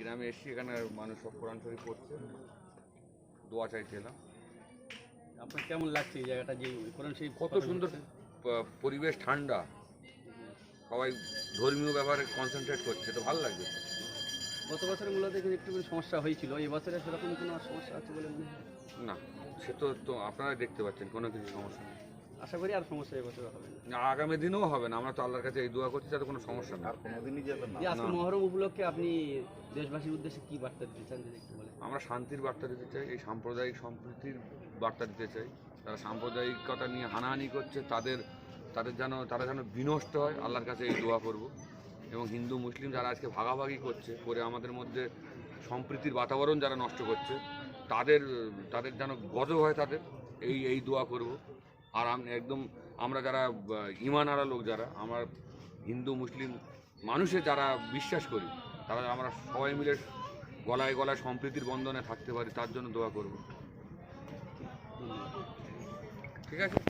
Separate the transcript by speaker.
Speaker 1: গ্রামে এসে এখানে মানুষ সব কোরআন শরীফ পড়ছে। দোয়া চাইতে এলাম
Speaker 2: আপনার কেমন লাগছে এই জায়গাটা? যে কোরআন শরীফ
Speaker 1: কত সুন্দর পরিবেশ ঠান্ডা। সবাই ধর্মীয় ব্যাপারে কনসেন্ট্রেট করছে তো ভালো লাগছে
Speaker 2: গত বছরের মূলত এখানে একটু সমস্যা হয়েছিল। এই বছরে সেরকম কোনো সমস্যা আছে বলে মনে হয়? না।
Speaker 1: না সে তো তো আপনারা দেখতে পাচ্ছেন কোনো কিছু সমস্যা নেই।
Speaker 2: আশা করি আর সমস্যা এবছর হবে না।
Speaker 1: আগামী দিনেও হবে না আমরা তো আল্লাহর কাছে এই দোয়া করছি যাতে কোনো সমস্যা না
Speaker 2: যে আজকে
Speaker 1: না।
Speaker 2: মহরম উপলক্ষে আপনি দেশবাসীর উদ্দেশ্যে কি বার্তা দিতে চান যদি একটু বলেন?
Speaker 1: আমরা শান্তির বার্তা দিতে চাই এই সাম্প্রদায়িক সম্প্রীতির বার্তা দিতে চাই। তারা সাম্প্রদায়িকতা নিয়ে হানাহানি করছে তাদের তাদের যেন তারা যেন বিনষ্ট হয় আল্লাহর কাছে এই দোয়া করব। এবং হিন্দু মুসলিম যারা আজকে ভাগাভাগি করছে করে আমাদের মধ্যে সম্প্রীতির বাতাবরণ যারা নষ্ট করছে তাদের তাদের যেন গজব হয় তাদের এই এই দোয়া করব। আর আম- একদম আমরা যারা ইমানারা লোক যারা, আমার হিন্দু, মুসলিম মানুষে যারা বিশ্বাস করি, তারা আমরা সবাই মিলে গলায় গলায় সম্প্রীতির বন্ধনে থাকতে পারি, তার জন্য দোয়া করব। ঠিক আছে?